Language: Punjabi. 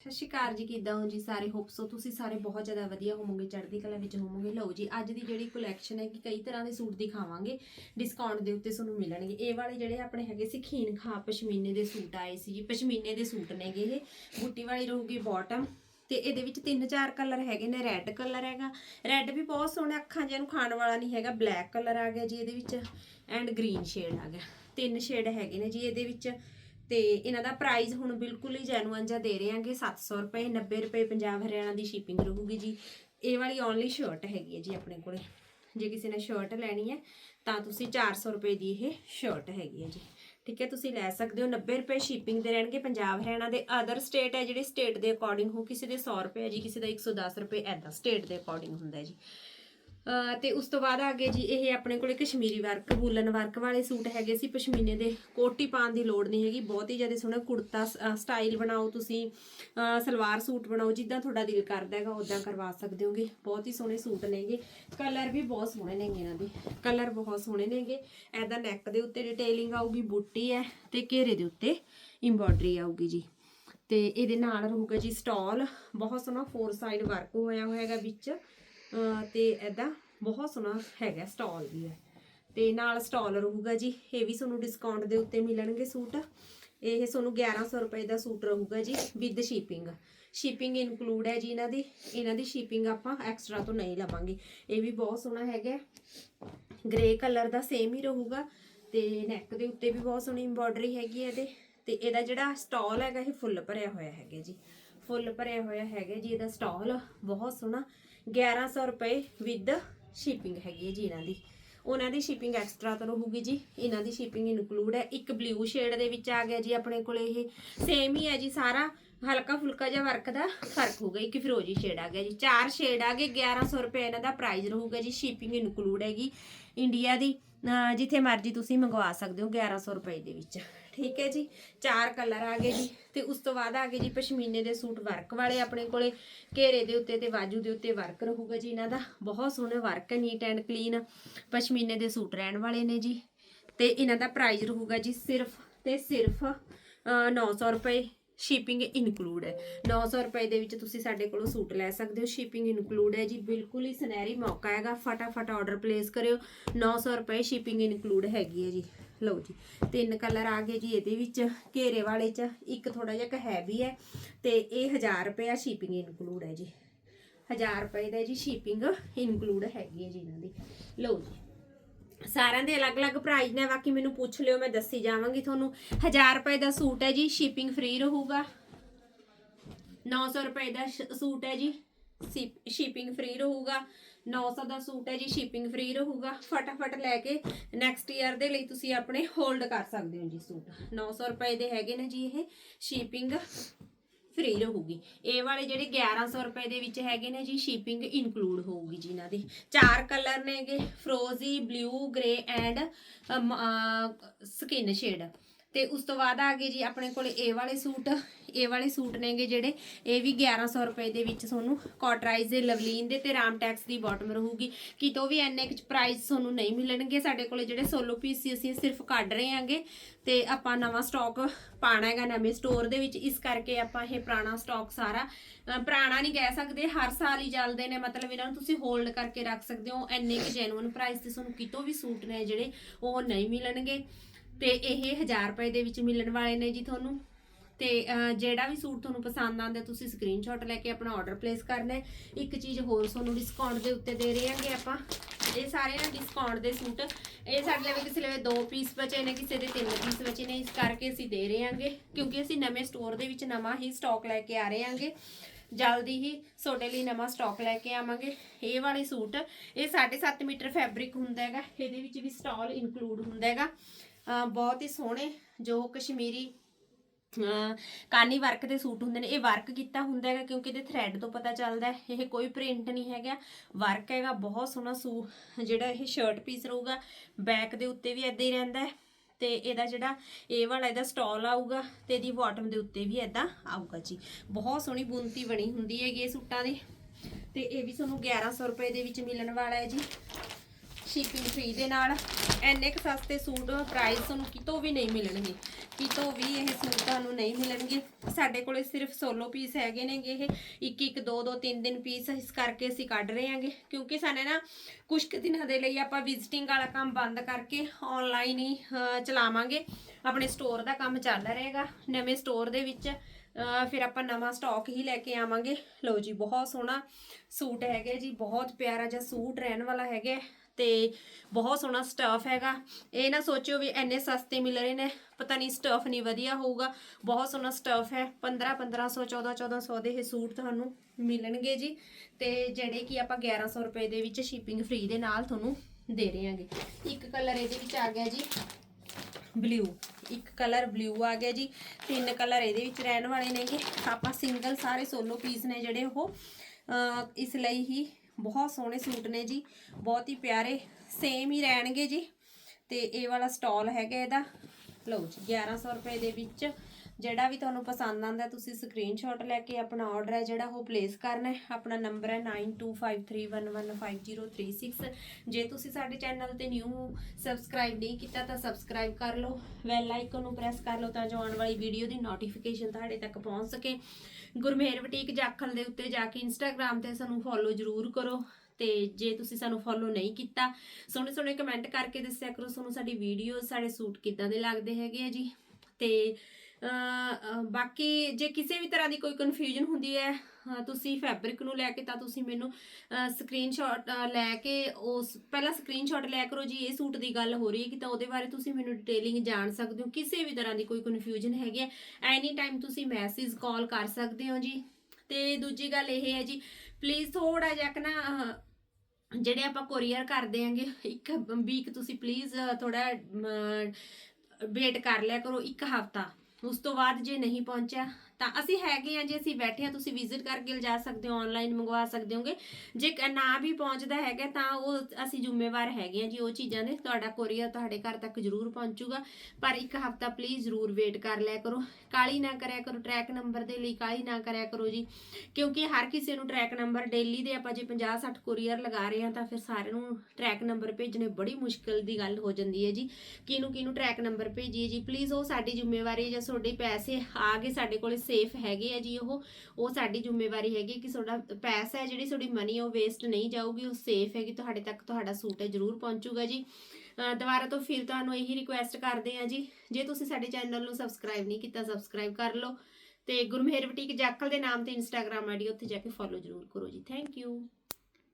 ਸਤਿ ਸ਼੍ਰੀ ਅਕਾਲ ਜੀ, ਕਿਦਾਂ ਹੋ ਜੀ ਸਾਰੇ? ਹੋਪ ਸੋ ਤੁਸੀਂ ਸਾਰੇ ਬਹੁਤ ਜ਼ਿਆਦਾ ਵਧੀਆ ਹੋਵੋਗੇ, ਚੜ੍ਹਦੀ ਕਲਾ ਵਿੱਚ ਹੋਵੋਗੇ। ਲਓ ਜੀ, ਅੱਜ ਦੀ ਜਿਹੜੀ ਕਲੈਕਸ਼ਨ ਹੈ ਕਿ ਕਈ ਤਰ੍ਹਾਂ ਦੇ ਸੂਟ ਦਿਖਾਵਾਂਗੇ ਡਿਸਕਾਊਂਟ ਦੇ ਉੱਤੇ ਤੁਹਾਨੂੰ ਮਿਲਣਗੇ। ਇਹ ਵਾਲੇ ਜਿਹੜੇ ਆਪਣੇ ਹੈਗੇ ਸੀ, ਖੀਨ ਖਾ ਪਸ਼ਮੀਨੇ ਦੇ ਸੂਟ ਆਏ ਸੀ ਜੀ, ਪਸ਼ਮੀਨੇ ਦੇ ਸੂਟ ਨੇਗੇ ਇਹ। ਬੂਟੀ ਵਾਲੀ ਰਹੂਗੀ ਬਾਟਮ ਤੇ ਇਹਦੇ ਵਿੱਚ ਤਿੰਨ ਚਾਰ ਕਲਰ ਹੈਗੇ ਨੇ ਰੈੱਡ ਕਲਰ ਹੈਗਾ। ਰੈੱਡ ਵੀ ਬਹੁਤ ਸੋਹਣਾ ਅੱਖਾਂ ਜਿਹਨੂੰ ਖਾਣ ਵਾਲਾ ਨਹੀਂ ਹੈਗਾ ਬਲੈਕ ਕਲਰ ਆ ਗਿਆ ਜੀ ਇਹਦੇ ਵਿੱਚ ਐਂਡ ਗ੍ਰੀਨ ਸ਼ੇਡ ਆ ਗਿਆ। ਤਿੰਨ ਸ਼ੇਡ ਹੈਗੇ ਨੇ ਜੀ ਇਹਦੇ ਵਿੱਚ। ਤੇ ਇਹਨਾਂ ਦਾ ਪ੍ਰਾਈਸ ਹੁਣ ਬਿਲਕੁਲ ਹੀ ਜੈਨੂਅਨ ਜਿਹਾ ਦੇ ਰਹੇ ਆਂਗੇ 700 ਰੁਪਏ 90 ਰੁਪਏ ਪੰਜਾਬ ਹਰਿਆਣਾ ਦੀ ਸ਼ਿਪਿੰਗ ਰਹੂਗੀ ਜੀ। ਇਹ ਵਾਲੀ ਓਨਲੀ ਸ਼ਰਟ ਹੈਗੀ ਹੈ ਜੀ ਆਪਣੇ ਕੋਲੇ। ਜੇ ਕਿਸੇ ਨੇ ਸ਼ਰਟ ਲੈਣੀ ਹੈ, ਤਾਂ ਤੁਸੀਂ 400 ਰੁਪਏ ਦੀ ਇਹ ਸ਼ਰਟ ਹੈਗੀ ਹੈ ਜੀ। ਠੀਕ ਹੈ, ਤੁਸੀਂ ਲੈ ਸਕਦੇ ਹੋ। 90 ਰੁਪਏ ਸ਼ਿਪਿੰਗ ਦੇ ਰਹਿਣਗੇ। ਪੰਜਾਬ ਹਰਿਆਣਾ ਦੇ ਅਦਰ ਸਟੇਟ ਹੈ, ਜਿਹੜੇ ਸਟੇਟ ਦੇ ਅਕੋਰਡਿੰਗ ਹੋ, ਕਿਸੇ ਦੇ 100 ਰੁਪਏ ਹੈ ਜੀ, ਕਿਸੇ ਦਾ 110 ਰੁਪਏ ਐਦਾਂ ਸਟੇਟ ਦੇ ਅਕੋਰਡਿੰਗ ਹੁੰਦਾ ਹੈ ਜੀ। ਤੇ ਉਸ ਤੋਂ ਬਾਅਦ ਆ ਗਏ ਜੀ, ਇਹ ਆਪਣੇ ਕੋਲੇ ਕਸ਼ਮੀਰੀ ਵਰਕ, ਵੂਲਨ ਵਰਕ ਵਾਲੇ ਸੂਟ ਹੈਗੇ ਸੀ ਪਸ਼ਮੀਨੇ ਦੇ। ਕੋਟੀ ਪਾਉਣ ਦੀ ਲੋੜ ਨਹੀਂ ਹੈਗੀ, ਬਹੁਤ ਹੀ ਜ਼ਿਆਦਾ ਸੋਹਣਾ ਕੁੜਤਾ ਸਟਾਈਲ ਬਣਾਓ ਤੁਸੀਂ ਸਲਵਾਰ ਸੂਟ ਬਣਾਓ, ਜਿੱਦਾਂ ਤੁਹਾਡਾ ਦਿਲ ਕਰਦਾ ਹੈਗਾ ਉਦਾਂ ਕਰਵਾ ਸਕਦੇ ਹੋਗੇ। ਬਹੁਤ ਹੀ ਸੋਹਣੇ ਸੂਟ ਨੇਗੇ। ਕਲਰ ਵੀ ਬਹੁਤ ਸੋਹਣੇ ਨੇਗੇ ਇਹਨਾਂ ਦੇ। ਕਲਰ ਬਹੁਤ ਸੋਹਣੇ ਨੇਗੇ। ਐਦਾ ਨੈਕ ਦੇ ਉੱਤੇ ਡਿਟੇਲਿੰਗ ਆਊਗੀ, ਬੂਟੀ ਹੈ ਤੇ ਘੇਰੇ ਦੇ ਉੱਤੇ ਇੰਬੋਡਰੀ ਆਊਗੀ ਜੀ। ਤੇ ਇਹਦੇ ਨਾਲ ਰਹੂਗਾ ਜੀ ਸਟਾਲ। ਬਹੁਤ ਸੋਹਣਾ ਫੋਰ ਸਾਈਡ ਵਰਕ ਹੋਇਆ ਹੋਇਆ ਹੈਗਾ ਵਿੱਚ। ਤੇ ਐਦਾਂ ਬਹੁਤ ਸੋਹਣਾ ਹੈਗਾ ਸਟਾਲ ਵੀ ਹੈ। ਤੇ ਨਾਲ ਸਟਾਲ ਰਹੂਗਾ ਜੀ, ਇਹ ਵੀ ਤੁਹਾਨੂੰ ਡਿਸਕਾਊਂਟ ਦੇ ਉੱਤੇ ਮਿਲਣਗੇ ਸੂਟ। ਇਹ ਤੁਹਾਨੂੰ 1100 ਰੁਪਏ ਦਾ ਸੂਟ ਰਹੂਗਾ ਜੀ ਵਿਦ ਸ਼ਿਪਿੰਗ ਸ਼ਿਪਿੰਗ ਇਨਕਲੂਡ ਹੈ ਜੀ ਇਹਨਾਂ ਦੀ। ਇਹਨਾਂ ਦੀ ਸ਼ਿਪਿੰਗ ਆਪਾਂ ਐਕਸਟਰਾ ਤੋਂ ਨਹੀਂ ਲਵਾਂਗੇ। ਇਹ ਵੀ ਬਹੁਤ ਸੋਹਣਾ ਹੈਗਾ। ਗ੍ਰੇ ਕਲਰ ਦਾ ਸੇਮ ਹੀ ਰਹੂਗਾ। ਤੇ ਨੈਕ ਦੇ ਉੱਤੇ ਵੀ ਬਹੁਤ ਸੋਹਣੀ ਐਮਬੋਡਰੀ ਹੈਗੀ ਹੈ ਇਹਦੇ। ਤੇ ਇਹਦਾ ਜਿਹੜਾ ਸਟਾਲ ਹੈਗਾ, ਇਹ ਫੁੱਲ ਭਰਿਆ ਹੋਇਆ ਹੈਗਾ ਜੀ। ਫੁੱਲ ਭਰਿਆ ਹੋਇਆ ਹੈਗਾ ਜੀ, ਇਹਦਾ ਸਟਾਲ ਬਹੁਤ ਸੋਹਣਾ। 1100 ਰੁਪਏ ਵਿਦ ਸ਼ਿਪਿੰਗ ਹੈਗੀ ਹੈ ਜੀ ਇਹਨਾਂ ਦੀ। ਉਹਨਾਂ ਦੀ ਸ਼ਿਪਿੰਗ ਐਕਸਟਰਾ ਤਾਂ ਰਹੂਗੀ ਜੀ। ਇਹਨਾਂ ਦੀ ਸ਼ਿਪਿੰਗ ਇਨਕਲੂਡ ਹੈ। ਇੱਕ ਬਲੂ ਸ਼ੇਡ ਦੇ ਵਿੱਚ ਆ ਗਿਆ ਜੀ ਆਪਣੇ ਕੋਲੇ ਇਹ। ਸੇਮ ਹੀ ਹੈ ਜੀ ਸਾਰਾ। ਹਲਕਾ ਫੁਲਕਾ ਜਿਹਾ ਵਰਕ ਦਾ ਫ਼ਰਕ ਹੋਊਗਾ ਇੱਕ ਫਿਰੋਜੀ ਸ਼ੇਡ ਆ ਗਿਆ ਜੀ। ਚਾਰ ਸ਼ੇਡ ਆ ਗਏ। 1100 ਰੁਪਏ ਇਹਨਾਂ ਦਾ ਪ੍ਰਾਈਸ ਰਹੂਗਾ ਜੀ। ਸ਼ਿਪਿੰਗ ਇਨਕਲੂਡ ਹੈਗੀ। ਇੰਡੀਆ ਦੀ ਜਿੱਥੇ ਮਰਜ਼ੀ ਤੁਸੀਂ ਮੰਗਵਾ ਸਕਦੇ ਹੋ 1100 ਰੁਪਏ ਦੇ ਵਿੱਚ। ਠੀਕ ਹੈ ਜੀ, ਚਾਰ ਕਲਰ ਆ ਗਏ ਜੀ ਤੇ ਉਸ ਤੋਂ ਬਾਅਦ ਆ ਗਏ ਜੀ ਪਸ਼ਮੀਨੇ ਦੇ ਸੂਟ ਵਰਕ ਵਾਲੇ ਆਪਣੇ ਕੋਲੇ, ਘੇਰੇ ਦੇ ਉੱਤੇ ਤੇ ਬਾਜੂ ਦੇ ਉੱਤੇ ਵਰਕ ਰਹੂਗਾ ਜੀ ਇਹਨਾਂ ਦਾ, ਬਹੁਤ ਸੋਹਣਾ ਵਰਕ ਹੈ ਨੀਟ ਐਂਡ ਕਲੀਨ ਪਸ਼ਮੀਨੇ ਦੇ ਸੂਟ ਰਹਿਣ ਵਾਲੇ ਨੇ ਜੀ ਤੇ ਇਹਨਾਂ ਦਾ ਪ੍ਰਾਈਸ ਰਹੂਗਾ ਜੀ ਸਿਰਫ ਤੇ ਸਿਰਫ, ਅਹ 900 ਰੁਪਏ ਸ਼ਿਪਿੰਗ ਇਨਕਲੂਡ ਹੈ। 900 ਰੁਪਏ ਦੇ ਵਿੱਚ ਤੁਸੀਂ ਸਾਡੇ ਕੋਲੋਂ ਸੂਟ ਲੈ ਸਕਦੇ ਹੋ ਸ਼ਿਪਿੰਗ ਇਨਕਲੂਡ ਹੈ ਜੀ, ਬਿਲਕੁਲ ਹੀ ਸੁਨਹਿਰੀ ਮੌਕਾ ਹੈਗਾ, ਫਟਾਫਟ ਆਰਡਰ ਪਲੇਸ ਕਰਿਓ 900 ਰੁਪਏ ਸ਼ਿਪਿੰਗ ਇਨਕਲੂਡ ਹੈਗੀ ਹੈ ਜੀ। ਲਓ ਜੀ, ਤਿੰਨ ਕਲਰ ਆ ਗਏ ਜੀ ਇਹਦੇ ਵਿੱਚ, ਘੇਰੇ ਵਾਲੇ ਚ ਇੱਕ ਥੋੜਾ ਜਿਹਾ ਹੈਵੀ ਹੈ ਤੇ ਇਹ 1000 ਰੁਪਏ ਸ਼ਿਪਿੰਗ ਇਨਕਲੂਡ ਹੈ ਜੀ। 1000 ਰੁਪਏ ਦਾ ਜੀ ਸ਼ਿਪਿੰਗ ਇਨਕਲੂਡ ਹੈਗੀ ਹੈ ਜੀ ਇਹਨਾਂ ਦੀ। ਲਓ ਜੀ, ਸਾਰਿਆਂ ਦੇ ਅਲੱਗ-ਅਲੱਗ ਪ੍ਰਾਈਸ ਨੇ, ਬਾਕੀ ਮੈਨੂੰ ਪੁੱਛ ਲਿਓ, ਮੈਂ ਦੱਸੀ ਜਾਵਾਂਗੀ ਤੁਹਾਨੂੰ। 1000 ਰੁਪਏ ਦਾ ਸੂਟ ਹੈ ਜੀ ਸ਼ਿਪਿੰਗ ਫ੍ਰੀ ਰਹੂਗਾ। 900 ਰੁਪਏ ਦਾ ਸੂਟ ਹੈ ਜੀ ਸ਼ਿਪਿੰਗ ਫ੍ਰੀ ਰਹੂਗਾ। 900 ਦਾ ਸੂਟ ਹੈ ਜੀ ਸ਼ਿਪਿੰਗ ਫ੍ਰੀ ਰਹੂਗਾ। ਫਟਾਫਟ ਲੈ ਕੇ ਨੈਕਸਟ ਈਅਰ ਦੇ ਲਈ ਤੁਸੀਂ ਆਪਣੇ ਹੋਲਡ ਕਰ ਸਕਦੇ ਹੋ ਜੀ ਸੂਟ। 900 ਰੁਪਏ ਦੇ ਹੈਗੇ ਨੇ ਜੀ ਇਹ ਸ਼ਿਪਿੰਗ ਫ੍ਰੀ ਰਹੂਗੀ। ਇਹ ਵਾਲੇ ਜਿਹੜੇ 1100 ਰੁਪਏ ਦੇ ਵਿੱਚ ਹੈਗੇ ਨੇ ਜੀ ਸ਼ਿਪਿੰਗ ਇਨਕਲੂਡ ਹੋਊਗੀ ਜੀ ਇਹਨਾਂ ਦੀ। ਚਾਰ ਕਲਰ ਨੇਗੇ ਫਰੋਜ਼ੀ blue grey and skin shade ਤੇ ਉਸ ਤੋਂ ਬਾਅਦ ਆ ਗਏ ਜੀ ਆਪਣੇ ਕੋਲੇ ਇਹ ਵਾਲੇ ਸੂਟ। ਇਹ ਵਾਲੇ ਸੂਟ ਨੇਗੇ ਜਿਹੜੇ, ਇਹ ਵੀ 1100 ਰੁਪਏ ਦੇ ਵਿੱਚ ਤੁਹਾਨੂੰ ਕਾਟਰਾਈਜ਼ ਦੇ, ਲਵਲੀਨ ਦੇ ਤੇ ਰਾਮਟੈਕਸ ਦੀ ਬਾਟਮ ਰਹੂਗੀ। ਕਿਤੋਂ ਵੀ ਐਨੇ ਕੁ ਪ੍ਰਾਈਸ ਤੁਹਾਨੂੰ ਨਹੀਂ ਮਿਲਣਗੇ। ਸਾਡੇ ਕੋਲੇ ਜਿਹੜੇ ਸੋਲੋ ਪੀਸ ਸੀ, ਅਸੀਂ ਸਿਰਫ ਕੱਢ ਰਹੇ ਹਾਂਗੇ ਤੇ ਆਪਾਂ ਨਵਾਂ ਸਟਾਕ ਪਾਣਾ ਹੈਗਾ ਨਵੇਂ ਸਟੋਰ ਦੇ ਵਿੱਚ। ਇਸ ਕਰਕੇ ਆਪਾਂ ਇਹ ਪੁਰਾਣਾ ਸਟਾਕ ਸਾਰਾ ਪੁਰਾਣਾ ਨਹੀਂ ਕਹਿ ਸਕਦੇ, ਹਰ ਸਾਲ ਹੀ ਚੱਲਦੇ ਨੇ। ਮਤਲਬ ਇਹਨਾਂ ਨੂੰ ਤੁਸੀਂ ਹੋਲਡ ਕਰਕੇ ਰੱਖ ਸਕਦੇ ਹੋ। ਐਨੇ ਕਿ ਜੈਨੂਇਨ ਪ੍ਰਾਈਸ ਤੇ ਤੁਹਾਨੂੰ ਕਿਤੋਂ ਵੀ ਸੂਟ ਨੇ ਜਿਹੜੇ, ਉਹ ਨਹੀਂ ਮਿਲਣਗੇ। ਤੇ ਇਹ 1000 ਰੁਪਏ ਦੇ ਵਿੱਚ ਮਿਲਣ ਵਾਲੇ ਨੇ ਜੀ ਤੁਹਾਨੂੰ। ਤੇ ਜਿਹੜਾ ਵੀ ਸੂਟ ਤੁਹਾਨੂੰ ਪਸੰਦ ਆਉਂਦਾ, ਤੁਸੀਂ ਸਕਰੀਨਸ਼ਾਟ ਲੈ ਕੇ ਆਪਣਾ ਆਰਡਰ ਪਲੇਸ ਕਰਨਾ ਹੈ। ਇੱਕ ਚੀਜ਼ ਹੋਰ ਤੁਹਾਨੂੰ ਡਿਸਕਾਊਂਟ ਦੇ ਉੱਤੇ ਦੇ ਰਹੇ ਹਾਂਗੇ ਆਪਾਂ। ਇਹ ਸਾਰੇ ਨਾ ਡਿਸਕਾਊਂਟ ਦੇ ਸੂਟ। ਇਹ ਸਾਡੇ ਲਈ ਕਿਸੇ ਲਈ ਦੋ ਪੀਸ ਬਚੇ ਨੇ, ਕਿਸੇ ਦੇ ਤਿੰਨ ਪੀਸ ਬਚੇ ਨੇ। ਇਸ ਕਰਕੇ ਅਸੀਂ ਦੇ ਰਹੇ ਹਾਂਗੇ, ਕਿਉਂਕਿ ਅਸੀਂ ਨਵੇਂ ਸਟੋਰ ਦੇ ਵਿੱਚ ਨਵਾਂ ਹੀ ਸਟਾਕ ਲੈ ਕੇ ਆ ਰਹੇ ਹਾਂਗੇ। ਜਲਦੀ ਹੀ ਤੁਹਾਡੇ ਲਈ ਨਵਾਂ ਸਟਾਕ ਲੈ ਕੇ ਆਵਾਂਗੇ। ਇਹ ਵਾਲੇ ਸੂਟ, ਇਹ 7.5 ਮੀਟਰ ਫੈਬਰਿਕ ਹੁੰਦਾ ਹੈਗਾ। ਇਹਦੇ ਵਿੱਚ ਵੀ ਸਟਾਲ ਇਨਕਲੂਡ ਹੁੰਦਾ ਹੈਗਾ। ਬਹੁਤ ਹੀ ਸੋਹਣੇ ਜੋ ਕਸ਼ਮੀਰੀ ਕਾਨੀ ਵਰਕ ਦੇ ਸੂਟ ਹੁੰਦੇ ਨੇ, ਇਹ ਵਰਕ ਕੀਤਾ ਹੁੰਦਾ ਹੈਗਾ ਕਿਉਂਕਿ ਇਹਦੇ ਥ੍ਰੈਡ ਤੋਂ ਪਤਾ ਚੱਲਦਾ ਇਹ ਕੋਈ ਪ੍ਰਿੰਟ ਨਹੀਂ ਹੈਗਾ। ਵਰਕ ਹੈਗਾ, ਬਹੁਤ ਸੋਹਣਾ ਸੂ, ਜਿਹੜਾ ਇਹ ਸ਼ਰਟ ਪੀਸ ਰਹੂਗਾ ਬੈਕ ਦੇ ਉੱਤੇ ਵੀ ਐਦਾਂ ਹੀ ਰਹਿੰਦਾ ਹੈ ਤੇ ਇਹਦਾ ਜਿਹੜਾ ਇਹ ਵਾਲਾ, ਇਹਦਾ ਸਟਾਲ ਆਊਗਾ ਤੇ ਇਹਦੀ ਬਾਟਮ ਦੇ ਉੱਤੇ ਵੀ ਐਦਾਂ ਆਊਗਾ ਜੀ। ਬਹੁਤ ਸੋਹਣੀ ਬੁੰਤੀ ਬਣੀ ਹੁੰਦੀ ਹੈਗੀ ਇਹ ਸੂਟਾਂ ਦੀ ਤੇ ਇਹ ਵੀ ਤੁਹਾਨੂੰ 1100 ਰੁਪਏ ਦੇ ਵਿੱਚ ਮਿਲਣ ਵਾਲਾ ਹੈ ਜੀ। ਸ਼ਿਪਿੰਗ ਫ੍ਰੀ ਦੇ ਨਾਲ ਐਨੇ ਕੁ ਸਸਤੇ ਸੂਟ ਪ੍ਰਾਈਸ ਤੁਹਾਨੂੰ ਕਿਤੋਂ ਵੀ ਨਹੀਂ ਮਿਲਣਗੇ। ਕਿਤੋਂ ਵੀ ਇਹ ਸੂਟ ਤੁਹਾਨੂੰ ਨਹੀਂ ਮਿਲਣਗੇ। ਸਾਡੇ ਕੋਲੇ ਸਿਰਫ ਸੋਲੋ ਪੀਸ ਹੈਗੇ ਨੇਗੇ ਇਹ। ਇੱਕ ਇੱਕ, ਦੋ ਦੋ, ਤਿੰਨ ਦਿਨ ਪੀਸ ਇਸ ਕਰਕੇ ਅਸੀਂ ਕੱਢ ਰਹੇ ਹਾਂਗੇ। ਕਿਉਂਕਿ ਸਾਨੇ ਨਾ ਕੁਝ ਕੁ ਦਿਨਾਂ ਦੇ ਲਈ ਆਪਾਂ ਵਿਜ਼ਿਟਿੰਗ ਵਾਲਾ ਕੰਮ ਬੰਦ ਕਰਕੇ ਆਨਲਾਈਨ ਹੀ ਚਲਾਵਾਂਗੇ। ਆਪਣੇ ਸਟੋਰ ਦਾ ਕੰਮ ਚੱਲ ਰਹੇਗਾ। ਨਵੇਂ ਸਟੋਰ ਦੇ ਵਿੱਚ ਫਿਰ ਆਪਾਂ ਨਵਾਂ ਸਟਾਕ ਹੀ ਲੈ ਕੇ ਆਵਾਂਗੇ। ਲਓ ਜੀ, ਬਹੁਤ ਸੋਹਣਾ ਸੂਟ ਹੈਗੇ ਜੀ। ਬਹੁਤ ਪਿਆਰਾ ਜਿਹਾ ਸੂਟ ਰਹਿਣ ਵਾਲਾ ਹੈਗਾ। ਤੇ ਬਹੁਤ ਸੋਹਣਾ ਸਟਫ ਹੈਗਾ। ਇਹ ਨਾ ਸੋਚਿਓ ਵੀ ਇੰਨੇ ਸਸਤੇ ਮਿਲ ਰਹੇ ਨੇ, ਪਤਾ ਨਹੀਂ ਸਟਫ ਨਹੀਂ ਵਧੀਆ ਹੋਊਗਾ। ਬਹੁਤ ਸੋਹਣਾ ਸਟਫ ਹੈ 15 1500 14 1400 ਦੇ ਇਹ ਸੂਟ ਤੁਹਾਨੂੰ ਮਿਲਣਗੇ ਜੀ। ਤੇ ਜਿਹੜੇ ਕਿ ਆਪਾਂ 1100 ਰੁਪਏ ਦੇ ਵਿੱਚ ਸ਼ਿਪਿੰਗ ਫ੍ਰੀ ਦੇ ਨਾਲ ਤੁਹਾਨੂੰ ਦੇ ਰਹੇ ਹਾਂਗੇ ਇੱਕ ਕਲਰ ਇਹਦੇ ਵਿੱਚ ਆ ਗਿਆ ਜੀ ਬਲੂ ਇੱਕ ਕਲਰ ਬਲੂ ਆ ਗਿਆ ਜੀ। ਤਿੰਨ ਕਲਰ ਇਹਦੇ ਵਿੱਚ ਰਹਿਣ ਵਾਲੇ ਨੇਗੇ। ਆਪਾਂ ਸਿੰਗਲ ਸਾਰੇ ਸੋਲੋ ਪੀਸ ਨੇ ਜਿਹੜੇ ਉਹ ਇਸ ਲਈ ਹੀ ਬਹੁਤ ਸੋਹਣੇ ਸੂਟ ਨੇ ਜੀ, ਬਹੁਤ ਹੀ ਪਿਆਰੇ ਸੇਮ ਹੀ ਰਹਿਣਗੇ ਜੀ। ਤੇ ਇਹ ਵਾਲਾ ਸਟਾਲ ਹੈਗਾ ਇਹਦਾ। ਲਓ ਜੀ 1100 ਰੁਪਏ ਦੇ ਵਿੱਚ ਜਿਹੜਾ ਵੀ ਤੁਹਾਨੂੰ ਪਸੰਦ ਆਂਦਾ ਤੁਸੀਂ ਸਕਰੀਨਸ਼ਾਟ ਲੈ ਕੇ ਆਪਣਾ ਆਰਡਰ ਹੈ, ਜਿਹੜਾ ਉਹ ਪਲੇਸ ਕਰਨਾ ਹੈ। ਆਪਣਾ ਨੰਬਰ ਹੈ 9253115036 ਜੇ ਤੁਸੀਂ ਸਾਡੇ ਚੈਨਲ ਤੇ ਨਿਊ ਸਬਸਕ੍ਰਾਈਬ ਨਹੀਂ ਕੀਤਾ, ਤਾਂ ਸਬਸਕ੍ਰਾਈਬ ਕਰ ਲਓ। ਬੈਲ ਆਈਕਨ ਨੂੰ ਪ੍ਰੈਸ ਕਰ ਲਓ, ਤਾਂ ਜੋ ਆਉਣ ਵਾਲੀ ਵੀਡੀਓ ਦੀ ਨੋਟੀਫਿਕੇਸ਼ਨ ਤੁਹਾਡੇ ਤੱਕ ਪਹੁੰਚ ਸਕੇ। ਗੁਰਮੇਰ ਬੁਟੀਕ ਜਾਖਲ ਦੇ ਉੱਤੇ ਜਾ ਕੇ ਇੰਸਟਾਗ੍ਰam ਤੇ ਸਾਨੂੰ ਫੋਲੋ ਜ਼ਰੂਰ ਕਰੋ। ਤੇ ਜੇ ਤੁਸੀਂ ਸਾਨੂੰ ਫੋਲੋ ਨਹੀਂ ਕੀਤਾ, ਸੋਹਣੇ ਸੋਹਣੇ ਕਮੈਂਟ ਕਰਕੇ ਦੱਸਿਆ ਕਰੋ। ਤੁਹਾਨੂੰ ਸਾਡੀ ਵੀਡੀਓ ਸਾਡੇ ਸੂਟ ਕਿੱਦਾਂ ਦੇ ਲੱਗਦੇ ਹੈਗੇ ਆ ਜੀ? ਤੇ ਬਾਕੀ ਜੇ ਕਿਸੇ ਵੀ ਤਰ੍ਹਾਂ ਦੀ ਕੋਈ ਕਨਫਿਊਜ਼ਨ ਹੁੰਦੀ ਹੈ ਤੁਸੀਂ ਫੈਬਰਿਕ ਨੂੰ ਲੈ ਕੇ ਤਾਂ ਤੁਸੀਂ ਮੈਨੂੰ ਸਕਰੀਨਸ਼ਾਟ ਲੈ ਕੇ ਉਸ, ਪਹਿਲਾਂ ਸਕਰੀਨਸ਼ਾਟ ਲੈ ਕਰੋ ਜੀ, ਇਹ ਸੂਟ ਦੀ ਗੱਲ ਹੋ ਰਹੀ ਹੈ ਕਿ ਤਾਂ ਉਹਦੇ ਬਾਰੇ ਤੁਸੀਂ ਮੈਨੂੰ ਡਿਟੇਲਿੰਗ ਜਾਣ ਸਕਦੇ ਹੋ, ਕਿਸੇ ਵੀ ਤਰ੍ਹਾਂ ਦੀ ਕੋਈ ਕਨਫਿਊਜ਼ਨ ਹੈਗੀ ਹੈ ਐਨੀ ਟਾਈਮ ਤੁਸੀਂ ਮੈਸੇਜ ਕਾਲ ਕਰ ਸਕਦੇ ਹੋ ਜੀ। ਤੇ ਦੂਜੀ ਗੱਲ ਇਹ ਹੈ ਜੀ ਪਲੀਜ਼ ਥੋੜਾ ਜਿਹਾ ਕਿ ਨਾ ਜਿਹੜੇ ਆਪਾਂ ਕੋਰੀਅਰ ਕਰਦੇ ਆਂਗੇ ਇੱਕ ਵੀਕ ਤੁਸੀਂ ਪਲੀਜ਼ ਥੋੜਾ ਵੇਟ ਕਰ ਲਿਆ ਕਰੋ ਇੱਕ ਹਫਤਾ। ਉਸ ਤੋਂ ਬਾਅਦ ਜੇ ਨਹੀਂ ਪਹੁੰਚਿਆ ਤਾਂ ਅਸੀਂ ਹੈਗੇ ਆ ਜੇ ਅਸੀਂ ਬੈਠੇ ਆ ਤੁਸੀਂ ਵਿਜ਼ਿਟ ਕਰਕੇ ਲਿਜਾ ਸਕਦੇ ਹੋ ਆਨਲਾਈਨ ਮੰਗਵਾ ਸਕਦੇ ਹੋਗੇ। ਜੇ ਨਾ ਵੀ ਪਹੁੰਚਦਾ ਹੈਗਾ ਤਾਂ ਉਹ ਅਸੀਂ ਜ਼ਿੰਮੇਵਾਰ ਹੈਗੇ ਆ ਜੀ, ਉਹ ਚੀਜ਼ਾਂ ਦੇ ਤੁਹਾਡਾ ਕੋਰੀਅਰ ਤੁਹਾਡੇ ਘਰ ਤੱਕ ਜ਼ਰੂਰ ਪਹੁੰਚੂਗਾ। ਪਰ ਇੱਕ ਹਫਤਾ ਪਲੀਜ਼ ਜ਼ਰੂਰ ਵੇਟ ਕਰ ਲਿਆ ਕਰੋ। ਕਾਲੀ ਨਾ ਕਰਿਆ ਕਰੋ ਟਰੈਕ ਨੰਬਰ ਦੇ ਲਈ ਕਾਲੀ ਨਾ ਕਰਿਆ ਕਰੋ ਜੀ। ਕਿਉਂਕਿ ਹਰ ਕਿਸੇ ਨੂੰ ਟਰੈਕ ਨੰਬਰ ਡੇਲੀ ਦੇ ਆਪਾਂ ਜੇ 50 60 ਕੋਰੀਅਰ ਲਗਾ ਰਹੇ ਹਾਂ ਤਾਂ ਫਿਰ ਸਾਰਿਆਂ ਨੂੰ ਟਰੈਕ ਨੰਬਰ ਭੇਜਣੇ ਬੜੀ ਮੁਸ਼ਕਲ ਦੀ ਗੱਲ ਹੋ ਜਾਂਦੀ ਹੈ ਜੀ। ਕਿਹਨੂੰ ਕਿਹਨੂੰ ਟਰੈਕ ਨੰਬਰ ਭੇਜੀਏ ਜੀ? ਪਲੀਜ਼ ਉਹ ਸਾਡੀ ਜ਼ਿੰਮੇਵਾਰੀ ਜਾਂ ਤੁਹਾਡੇ ਪੈਸੇ ਆ ਗਏ ਸਾਡੇ ਕੋਲੇ ਸੇਫ ਹੈਗੇ ਆ ਜੀ ਉਹ ਉਹ ਸਾਡੀ ਜ਼ਿੰਮੇਵਾਰੀ ਹੈਗੀ ਕਿ ਤੁਹਾਡਾ ਪੈਸਾ ਹੈ, ਜਿਹੜੀ ਤੁਹਾਡੀ ਮਨੀ ਉਹ ਵੇਸਟ ਨਹੀਂ ਜਾਊਗੀ, ਉਹ ਸੇਫ ਹੈਗੀ, ਤੁਹਾਡੇ ਤੱਕ ਤੁਹਾਡਾ ਸੂਟ ਹੈ, ਜ਼ਰੂਰ ਪਹੁੰਚੂਗਾ ਜੀ। ਦੁਬਾਰਾ ਤੋਂ ਫਿਰ ਤੁਹਾਨੂੰ ਇਹੀ ਰਿਕੁਐਸਟ ਕਰਦੇ ਆ ਜੀ, ਜੇ ਤੁਸੀਂ ਸਾਡੇ ਚੈਨਲ ਨੂੰ ਸਬਸਕ੍ਰਾਈਬ ਨਹੀਂ ਕੀਤਾ ਸਬਸਕ੍ਰਾਈਬ ਕਰ ਲਓ ਤੇ ਗੁਰਮੇਹਰ ਬੁਟੀਕ ਜਾਖਲ ਦੇ ਨਾਮ ਤੇ ਇੰਸਟਾਗ੍ਰam ਆਈਡੀ ਉੱਥੇ ਜਾ ਕੇ ਫੋਲੋ ਜ਼ਰੂਰ ਕਰੋ ਜੀ। Thank you